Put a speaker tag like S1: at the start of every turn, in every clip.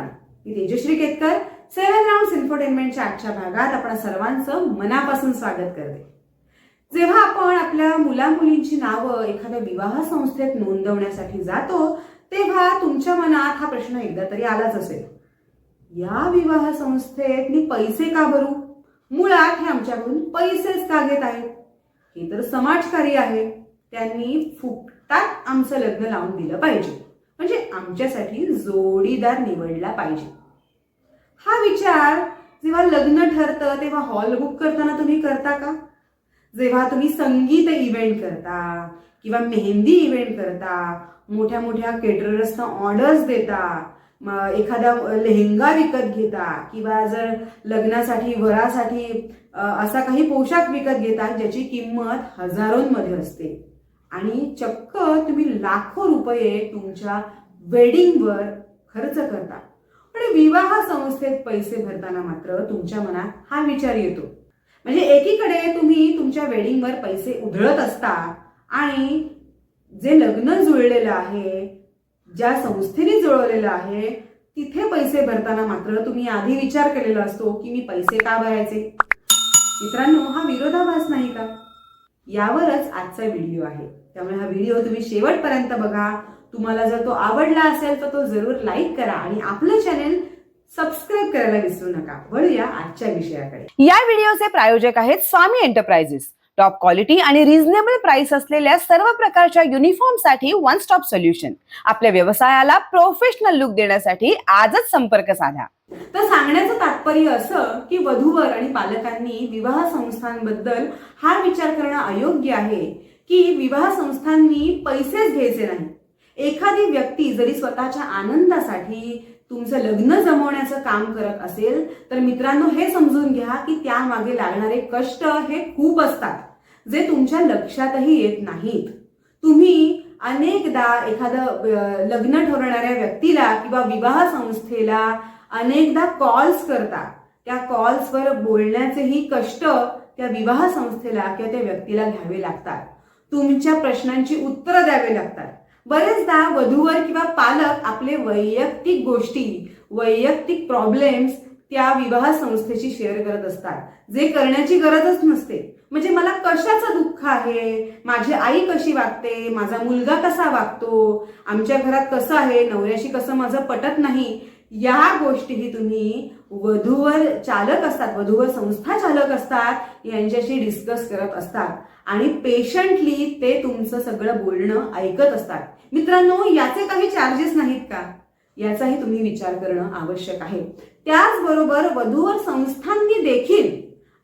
S1: मित्रांनो मी Tejashri Ketkar seven round इन्फोटेनमेंटच्या आजच्या भागात आपण सर्वांचं मनापासून स्वागत करते. जेव्हा आपण आपल्या मुला मुलींची नावं एखाद्या विवाह संस्थेत नोंदवण्यासाठी जातो तेव्हा तुमच्या मनात हा प्रश्न एकदा तरी आलाच असेल. या विवाह संस्थेत मी पैसे का भरू? मुळात हे आमच्याकडून पैसेच का घेत आहेत? हे तर समाजकार्य आहे. त्यांनी फुकटात आमचं लग्न लावून दिलं पाहिजे. म्हणजे आमच्यासाठी जोडीदार निवडला पाहिजे. हा विचार जेव्हा लग्न ठरतं तेव्हा हॉल बुक करताना तुम्ही करता का? जेव्हा तुम्ही संगीत इव्हेंट करता किंवा मेहंदी इव्हेंट करता मोठ्या मोठ्या केटरर्सना ऑर्डर्स देता एखादा लेहंगा विकत घेता किंवा जर लग्नासाठी वरासाठी असा काही पोशाख विकत घेता ज्याची किंमत हजारोंमध्ये असते. आणि चक्क तुम्ही लाखो रुपये तुमच्या वेडिंगवर खर्च करता. पण विवाह संस्थेत पैसे भरताना मात्र तुमच्या मनात हा विचार येतो. म्हणजे एकीकडे तुम्ही तुमच्या वेडिंगवर पैसे उधळत असता आणि जे लग्न जुळलेलं आहे ज्या संस्थेने जुळवलेलं आहे तिथे पैसे भरताना मात्र तुम्ही आधी विचार केलेला असतो की मी पैसे का भरायचे? मित्रांनो हा विरोधाभास नाही का? यावरच आजचा व्हिडिओ आहे. त्यामुळे हा व्हिडिओ तुम्ही शेवटपर्यंत बघा. तुम्हाला जर तो आवडला असेल तर तो जरूर लाईक करा आणि आपलं चॅनेल सबस्क्राईब करायला विसरू नका. वळूया आजच्या विषयाकडे.
S2: या व्हिडिओचे प्रायोजक आहेत स्वामी एंटरप्राइजेस टॉप क्वालिटी आणि रिझनेबल प्राइस असलेल्या सर्व प्रकारच्या युनिफॉर्मसाठी वन स्टॉप सोल्युशन आपल्या व्यवसायाला प्रोफेशनल लुक देण्यासाठी आजच संपर्क साधा.
S1: तर सांगण्याचं तात्पर्य असं की वधूवर आणि पालकांनी विवाह संस्थांबद्दल हा विचार करणं अयोग्य आहे की विवाह संस्थांनी पैसेच घ्यायचे नाही एखादी व्यक्ती जरी स्वतःच्या आनंदासाठी तुमचं लग्न जमवण्याचं काम करत असेल तर मित्रांनो हे समजून घ्या की त्यामागे लागणारे कष्ट हे खूप असतात. जे तुमच्या लक्षातही येत नाहीत. तुम्ही अनेकदा एखादं लग्न ठरवणाऱ्या व्यक्तीला किंवा विवाह संस्थेला अनेकदा कॉल्स करता त्या कॉल्सवर बोलण्याचेही कष्ट त्या विवाह संस्थेला किंवा त्या व्यक्तीला घ्यावे लागतात. तुमच्या प्रश्नांची उत्तरं द्यावे लागतात. बरेचदा वधूवर किंवा पालक आपले वैयक्तिक गोष्टी वैयक्तिक प्रॉब्लेम्स त्या विवाह संस्थेशी शेअर करत असतात. जे करण्याची गरजच नसते. म्हणजे मला कशाचं दुःख आहे? माझी आई कशी वागते? माझा मुलगा कसा वागतो? आमच्या घरात कसं आहे? नवऱ्याशी कसं माझं पटत नाही? या गोष्टीही तुम्ही वधूवर चालक असतात वधूवर संस्था चालक असतात यांच्याशी डिस्कस करत असतात. आणि पेशंटली ते तुमचं सगळं बोलणं ऐकत असतात. मित्रांनो याचे काही चार्जेस नाहीत का? याचाही तुम्ही विचार करणं आवश्यक आहे. त्याचबरोबर वधूवर संस्थांनी देखील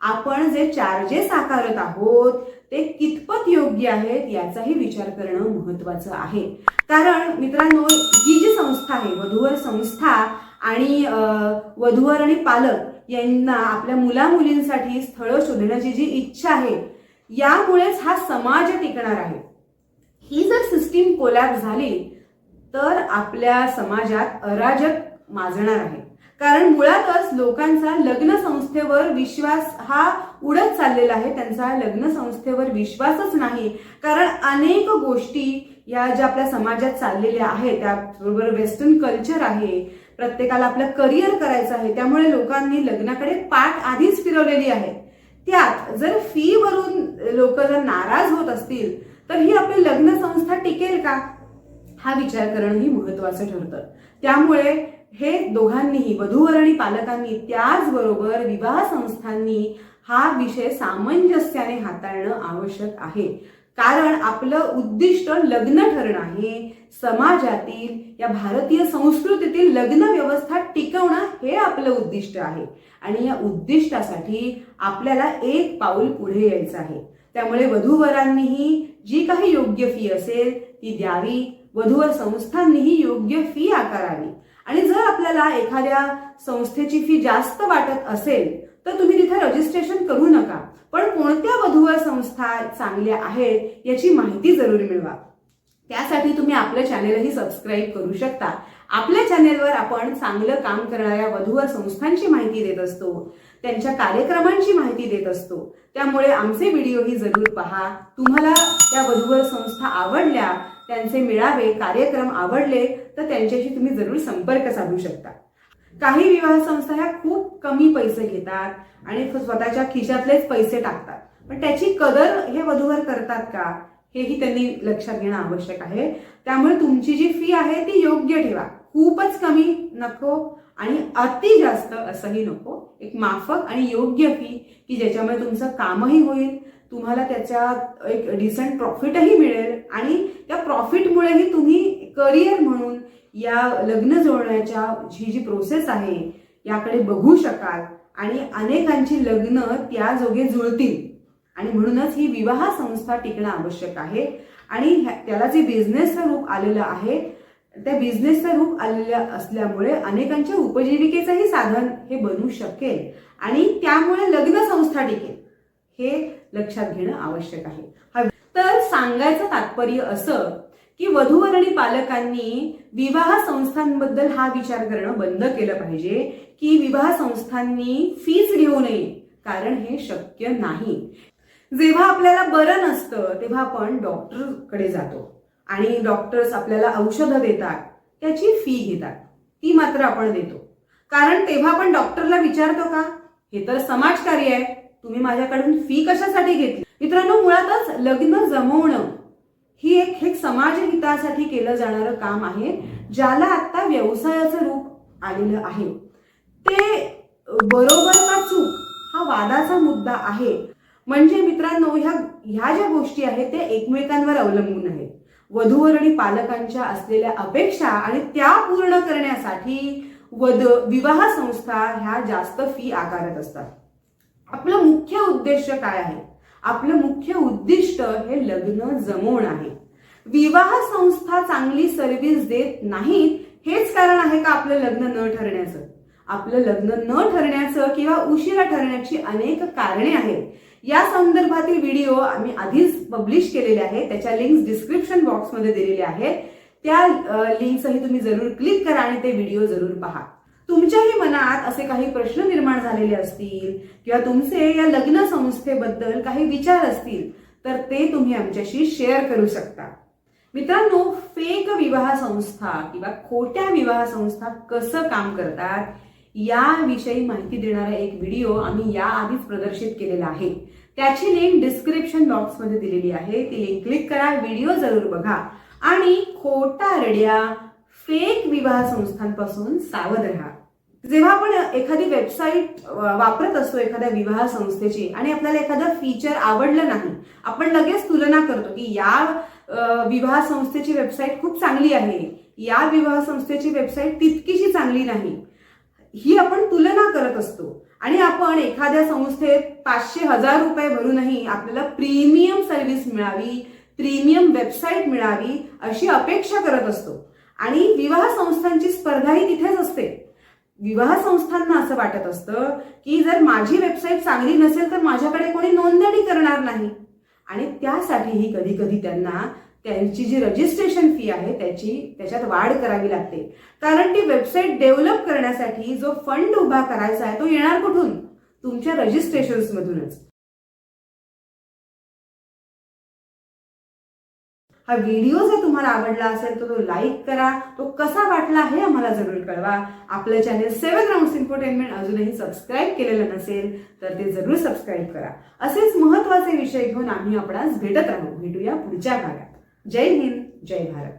S1: आपण जे चार्जेस आकारत आहोत ते कितपत योग्य आहेत याचाही विचार करणं महत्वाचं आहे. कारण मित्रांनो ही जी संस्था आहे वधूवर संस्था आणि वधूवर आणि पालक यांना आपल्या मुला मुलींसाठी स्थळं शोधण्याची जी इच्छा आहे यामुळेच हा समाज टिकणार आहे. ही जर सिस्टीम कोलॅप झाली तर आपल्या समाजात अराजक माजणार आहे. कारण मुळातच लोकांचा लग्न संस्थेवर विश्वास हा उडत चाललेला आहे. त्यांचा लग्न संस्थेवर विश्वासच नाही. कारण अनेक गोष्टी या ज्या आपल्या समाजात चाललेल्या आहेत त्याबरोबर वेस्टर्न कल्चर आहे. प्रत्येकाला आपलं करिअर करायचं आहे. त्यामुळे लोकांनी लग्नाकडे पाठ आधीच फिरवलेली आहे. त्यात जर फी भरून लोक जर नाराज होत असतील तर ही आपली लग्न संस्था टिकेल का? हा विचार करणंही महत्वाचं ठरतं. त्यामुळे हे दोघांनीही वधूवर आणि पालकांनी त्याचबरोबर विवाह संस्थांनी हा विषय सामंजस्याने हाताळणं आवश्यक आहे. कारण आपलं उद्दिष्ट लग्न ठरणं आहे. समाजातील या भारतीय संस्कृतीतील लग्न व्यवस्था टिकवणं हे आपलं उद्दिष्ट आहे. आणि या उद्दिष्टासाठी आपल्याला एक पाऊल पुढे यायचं आहे. त्यामुळे वधूवरांनीही जी काही योग्य फी असेल ती द्यावी. वधूवर संस्थांनीही योग्य फी आकारावी. आपल्याला एखाद्या संस्थेची फी जास्त वाटत असेल तर तुम्ही तिथे रजिस्ट्रेशन करू नका. पण कोणत्या वधूवर संस्था चांगल्या आहेत याची माहिती जरूर मिळवा. त्यासाठी तुम्ही आपलं चॅनेलही सबस्क्राईब करू शकता. आपल्या चॅनेलवर आपण चांगलं काम करणाऱ्या वधूवर संस्थांची माहिती देत असतो त्यांच्या कार्यक्रमांची माहिती देत असतो. त्यामुळे आमचे व्हिडिओही जरूर पहा. तुम्हाला त्या वधूवर संस्था आवडल्या त्यांचे मिळावे कार्यक्रम आवडले तर त्यांच्याशी तुम्ही जरूर संपर्क साधू शकता. काही विवाह संस्था ह्या खूप कमी पैसे घेतात आणि स्वतःच्या खिशातलेच पैसे टाकतात. पण त्याची कदर हे वधूवर करतात का हेही त्यांनी लक्षात घेणं आवश्यक आहे. त्यामुळे तुमची जी फी आहे ती योग्य ठेवा. खूपच कमी नको आणि अति जास्त असंही नको. एक माफक आणि योग्य फी की ज्याच्यामुळे तुमचं कामही होईल तुम्हाला त्याच्यात एक डिसेंट प्रॉफिटही मिळेल आणि त्या प्रॉफिटमुळेही तुम्ही करिअर म्हणून या लग्न जोडण्याच्या ही जी प्रोसेस आहे याकडे बघू शकाल. आणि अनेकांची लग्न त्या जोगे जुळतील. आणि म्हणूनच ही विवाह संस्था टिकणं आवश्यक आहे. आणि त्याला जे बिझनेसचं रूप आलेलं आहे त्या बिझनेसचं रूप आलेलं असल्यामुळे अनेकांच्या उपजीविकेचंही साधन हे बनू शकेल. आणि त्यामुळे लग्न संस्था टिकेल. हे लक्षात घेणं आवश्यक आहे. हा- सांगायचं तात्पर्य असं की वधूवर आणि पालकांनी विवाह संस्थांबद्दल हा विचार करणं बंद केलं पाहिजे की विवाह संस्थांनी फीज घेऊ नये कारण हे शक्य नाही. जेव्हा आपल्याला बरं नसतं तेव्हा आपण डॉक्टरकडे जातो. आणि डॉक्टर्स आपल्याला औषधं देतात त्याची फी घेतात. ती मात्र आपण देतो. कारण तेव्हा आपण डॉक्टरला विचारतो का? हे तर समाजकार्य आहे. तुम्ही माझ्याकडून फी कशासाठी घेतली? मित्रांनो मुळातच लग्न जमवणं ही एक हे समाज हितासाठी केलं जाणारं काम आहे ज्याला आता व्यवसायाचं रूप आलेलं आहे. ते बरोबर का चूक हा वादाचा मुद्दा आहे. म्हणजे मित्रांनो ह्या ह्या ज्या गोष्टी आहेत त्या एकमेकांवर अवलंबून आहेत. वधूवर आणि पालकांच्या असलेल्या अपेक्षा आणि त्या पूर्ण करण्यासाठी वध विवाह संस्था ह्या जास्त फी आकारत असतात. आपलं मुख्य उद्देश काय आहे? आपलं मुख्य उद्दिष्ट हे लग्न जमवण आहे. विवाह संस्था चांगली सर्व्हिस देत नाहीत हेच कारण आहे का आपलं लग्न न ठरण्याचं? आपलं लग्न न ठरण्याचं किंवा उशिरा ठरण्याची अनेक कारणे आहेत. या संदर्भातील व्हिडिओ आम्ही आधीच पब्लिश केलेले आहेत. त्याच्या लिंक्स डिस्क्रिप्शन बॉक्समध्ये दिलेल्या आहेत. त्या लिंकसही तुम्ही जरूर क्लिक करा आणि ते व्हिडिओ जरूर पहा. तुमच्याही मनात असे काही प्रश्न निर्माण झालेले असतील किंवा तुमचे या लग्न संस्थेबद्दल काही विचार असतील तर ते तुम्ही आमच्याशी शेअर करू शकता. मित्रांनो फेक विवाह संस्था किंवा खोट्या विवाह संस्था कसं काम करतात याविषयी माहिती देणारा एक व्हिडिओ आम्ही याआधीच प्रदर्शित केलेला आहे. त्याची लिंक डिस्क्रिप्शन बॉक्समध्ये दिलेली आहे. ती लिंक क्लिक करा व्हिडिओ जरूर बघा. आणि खोटा रड्या फेक विवाह संस्थांपासून सावध राहा. जेव्हा आपण एखादी वेबसाईट वापरत असतो एखाद्या विवाह संस्थेची आणि आपल्याला एखादं फीचर आवडलं नाही आपण लगेच तुलना करतो की या विवाह संस्थेची वेबसाईट खूप चांगली आहे. या विवाह संस्थेची वेबसाईट तितकीशी चांगली नाही. ही आपण तुलना करत असतो. आणि आपण एखाद्या संस्थेत पाचशे हजार रुपये भरूनही आपल्याला प्रीमियम सर्व्हिस मिळावी प्रीमियम वेबसाईट मिळावी अशी अपेक्षा करत असतो. आणि विवाह संस्थांची स्पर्धाही तिथेच असते. विवाह संस्थांना असं वाटत असतं की जर माझी वेबसाईट चांगली नसेल तर माझ्याकडे कोणी नोंदणी करणार नाही. आणि त्यासाठीही कधी कधी त्यांना त्यांची जी रजिस्ट्रेशन फी आहे त्याची त्याच्यात वाढ करावी लागते. कारण ती वेबसाईट डेव्हलप करण्यासाठी जो फंड उभा करायचा आहे तो येणार कुठून? तुमच्या रजिस्ट्रेशन हा व्हिडिओ जर तुम्हाला आवडला असेल तर तो लाईक करा. तो कसा वाटला हे आम्हाला जरूर कळवा. आपलं चॅनेल सेवन राऊंड्स इन्फोटेनमेंट अजूनही सबस्क्राईब केलेलं नसेल तर ते जरूर सबस्क्राईब करा. असेच महत्त्वाचे विषय घेऊन आम्ही आपणास भेटत राहू. भेटूया पुढच्या भागात. जय हिंद जय भारत.